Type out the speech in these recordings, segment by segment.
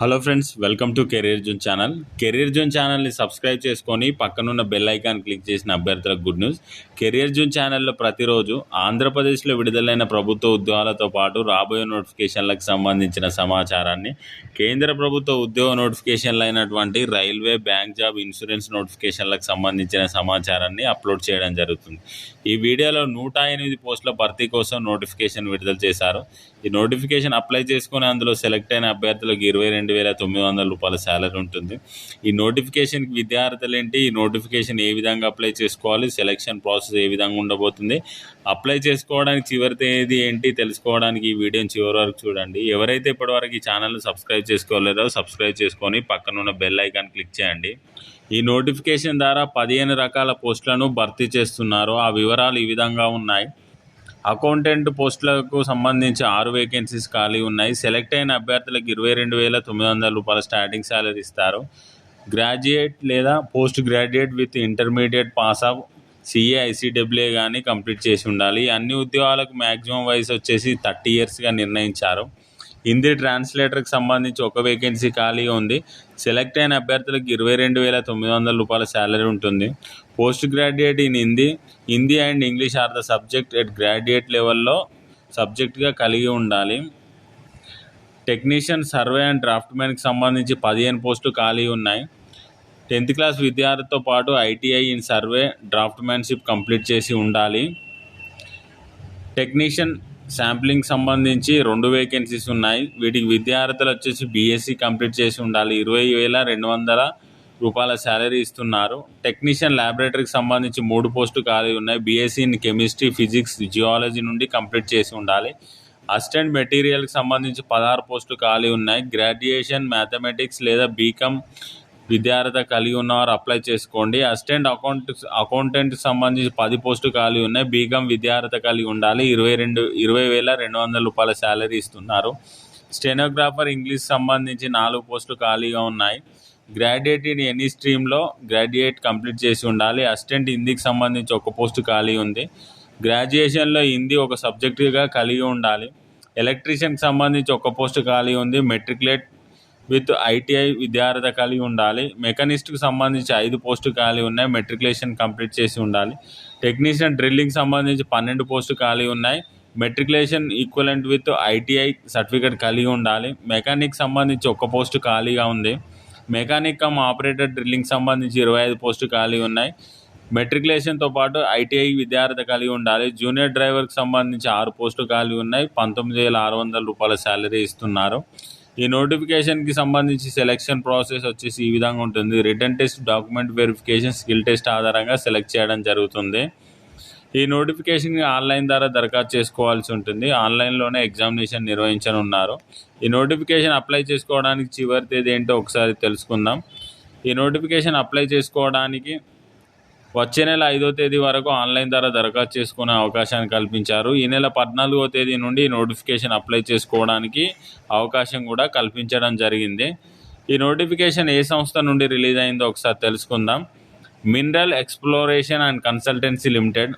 Hello friends welcome to career zone channel career zone ఛానల్ని subscribe చేసుకొని పక్కనున్న bell icon click చేసిన అభ్యర్థులకు గుడ్ న్యూస్ కెరీర్ జోన్ ఛానల్లో ప్రతిరోజు ఆంధ్రప్రదేశ్లో విడుదలైన ప్రభుత్వ ఉద్యోగాలతో పాటు రాబోయే నోటిఫికేషన్లకు సంబంధించిన సమాచారాన్ని కేంద్ర ప్రభుత్వ ఉద్యోగ నోటిఫికేషన్లు అయినటువంటి రైల్వే బ్యాంక్ జాబ్ ఇన్సూరెన్స్ నోటిఫికేషన్లకు సంబంధించిన సమాచారాన్ని అప్లోడ్ చేయడం జరుగుతుంది. ఈ వీడియోలో నూట ఎనిమిది పోస్టుల భర్తీ కోసం నోటిఫికేషన్ విడుదల చేశారు. ఈ నోటిఫికేషన్ అప్లై చేసుకుని అందులో సెలెక్ట్ అయిన అభ్యర్థులకు ఇరవై రెండు రెండు వేల తొమ్మిది వందల రూపాయల శాలరీ ఉంటుంది. ఈ నోటిఫికేషన్కి విద్యార్థులు ఏంటి ఈ నోటిఫికేషన్ ఏ విధంగా అప్లై చేసుకోవాలి? సెలక్షన్ ప్రాసెస్ ఏ విధంగా ఉండబోతుంది? అప్లై చేసుకోవడానికి చివరి తేదీ ఏంటి? తెలుసుకోవడానికి ఈ వీడియోని చివరి వరకు చూడండి. ఎవరైతే ఇప్పటివరకు ఈ ఛానల్ని సబ్స్క్రైబ్ చేసుకోలేదో సబ్స్క్రైబ్ చేసుకొని పక్కన ఉన్న బెల్ ఐకాన్ క్లిక్ చేయండి. ఈ నోటిఫికేషన్ ద్వారా పదిహేను రకాల పోస్టులను భర్తీ చేస్తున్నారు. ఆ వివరాలు ఈ విధంగా ఉన్నాయి. అకౌంటెంట్ పోస్టులకు సంబంధించి ఆరు వేకెన్సీస్ ఖాళీ ఉన్నాయి. సెలెక్ట్ అయిన అభ్యర్థులకు ఇరవై రెండు వేల తొమ్మిది వందల రూపాయల స్టార్టింగ్ శాలరీ ఇస్తారు. గ్రాడ్యుయేట్ లేదా post graduate with intermediate pass of CA ICWA కానీ కంప్లీట్ చేసి ఉండాలి. అన్ని ఉద్యోగాలకు మ్యాక్సిమం వయసు వచ్చేసి థర్టీ ఇయర్స్గా నిర్ణయించారు. హిందీ ట్రాన్స్లేటర్కి సంబంధించి ఒక వేకెన్సీ ఖాళీగా ఉంది. సెలెక్ట్ అయిన అభ్యర్థులకు ఇరవై రెండు వేల తొమ్మిది వందల రూపాయల శాలరీ ఉంటుంది. Post graduate in Hindi Hindi and English are the subject at graduate లెవెల్లో సబ్జెక్ట్గా కలిగి ఉండాలి. టెక్నీషియన్ సర్వే అండ్ డ్రాఫ్ట్మెన్కి సంబంధించి పదిహేను పోస్టులు ఖాళీ ఉన్నాయి. టెన్త్ క్లాస్ విద్యార్థితో పాటు ITI in survey draftsmanship complete చేసి ఉండాలి. టెక్నీషియన్ శాంప్లింగ్ సంబంధించి రెండు వేకెన్సీస్ ఉన్నాయి. వీటికి విద్యార్థులు వచ్చేసి బీఎస్సీ కంప్లీట్ చేసి ఉండాలి. ఇరవై వేల రెండు వందల రూపాయల శాలరీ ఇస్తున్నారు. టెక్నీషియన్ ల్యాబొరేటరీకి సంబంధించి మూడు పోస్టు ఖాళీ ఉన్నాయి. BSc in chemistry physics geology నుండి కంప్లీట్ చేసి ఉండాలి. అసిస్టెంట్ మెటీరియల్కి సంబంధించి పదహారు పోస్టులు ఖాళీ ఉన్నాయి. గ్రాడ్యుయేషన్ మ్యాథమెటిక్స్ లేదా బీకామ్ విద్యార్హత కలిగి ఉన్నవారు అప్లై చేసుకోండి. అసిస్టెంట్ అకౌంట్ అకౌంటెంట్ సంబంధించి పది పోస్టు ఖాళీ ఉన్నాయి. బీకామ్ విద్యార్హత కలిగి ఉండాలి. ఇరవై రెండు ఇరవై వేల రెండు వందల రూపాయల శాలరీ ఇస్తున్నారు. స్టెనోగ్రాఫర్ ఇంగ్లీష్ సంబంధించి నాలుగు పోస్టులు ఖాళీగా ఉన్నాయి. గ్రాడ్యుయేట్ ఇన్ ఎనీ స్ట్రీమ్లో గ్రాడ్యుయేట్ కంప్లీట్ చేసి ఉండాలి. అసిస్టెంట్ హిందీకి సంబంధించి ఒక పోస్ట్ ఖాళీ ఉంది. గ్రాడ్యుయేషన్లో హిందీ ఒక సబ్జెక్టుగా కలిగి ఉండాలి. ఎలక్ట్రీషియన్కి సంబంధించి ఒక పోస్ట్ ఖాళీ ఉంది. మెట్రికులేట్ విత్ ఐటీఐ విద్యార్థి కలిగి ఉండాలి. మెకానిస్ట్కి సంబంధించి ఐదు పోస్టు ఖాళీ ఉన్నాయి. మెట్రికులేషన్ కంప్లీట్ చేసి ఉండాలి. టెక్నీషియన్ డ్రిల్లింగ్ సంబంధించి పన్నెండు పోస్టు ఖాళీ ఉన్నాయి. Matriculation equivalent with ITI certificate కలిగి ఉండాలి. మెకానిక్ సంబంధించి ఒక పోస్టు ఖాళీగా ఉంది. మెకానిక్ కమ్ ఆపరేటర్ డ్రిల్లింగ్ సంబంధించి ఇరవై ఐదు పోస్టు ఖాళీ ఉన్నాయి. మెట్రికులేషన్తో పాటు ఐటీఐ విద్యార్థి కలిగి ఉండాలి. జూనియర్ డ్రైవర్కి సంబంధించి ఆరు పోస్టులు ఖాళీ ఉన్నాయి. పంతొమ్మిది వేల ఆరు వందల రూపాయల శాలరీ ఇస్తున్నారు. ఈ నోటిఫికేషన్కి సంబంధించి సెలెక్షన్ ప్రాసెస్ వచ్చేసి ఈ విధంగా ఉంటుంది. Written test document verification skill test ఆధారంగా సెలెక్ట్ చేయడం జరుగుతుంది. ఈ నోటిఫికేషన్ ఆన్లైన్ ద్వారా దరఖాస్తు చేసుకోవాల్సి ఉంటుంది. ఆన్లైన్లోనే ఎగ్జామినేషన్ నిర్వహించనున్నారు. ఈ నోటిఫికేషన్ అప్లై చేసుకోవడానికి చివరి తేదీ ఏంటో ఒకసారి తెలుసుకుందాం. ఈ నోటిఫికేషన్ అప్లై చేసుకోవడానికి వచ్చే నెల ఐదో తేదీ వరకు ఆన్లైన్ ద్వారా దరఖాస్తు చేసుకునే అవకాశాన్ని కల్పించారు. ఈ నెల పద్నాలుగో తేదీ నుండి నోటిఫికేషన్ అప్లై చేసుకోవడానికి అవకాశం కూడా కల్పించడం జరిగింది. ఈ నోటిఫికేషన్ ఏ సంస్థ నుండి రిలీజ్ అయిందో ఒకసారి తెలుసుకుందాం. Mineral exploration and consultancy limited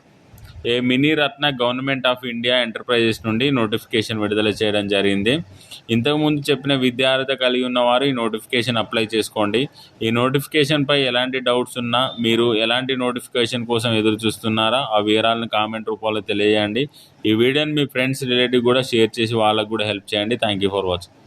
a mini Ratna government of India enterprises నుండి నోటిఫికేషన్ విడుదల చేయడం జరిగింది. ఇంతకుముందు చెప్పిన విద్యార్హత కలిగి ఉన్నవారు ఈ నోటిఫికేషన్ అప్లై చేసుకోండి. ఈ నోటిఫికేషన్పై ఎలాంటి డౌట్స్ ఉన్నా మీరు ఎలాంటి నోటిఫికేషన్ కోసం ఎదురు చూస్తున్నారా ఆ వివరాలను కామెంట్ రూపంలో తెలియజేయండి. ఈ వీడియోని మీ ఫ్రెండ్స్ రిలేటివ్ కూడా షేర్ చేసి వాళ్ళకు కూడా హెల్ప్ చేయండి. Thank you for watching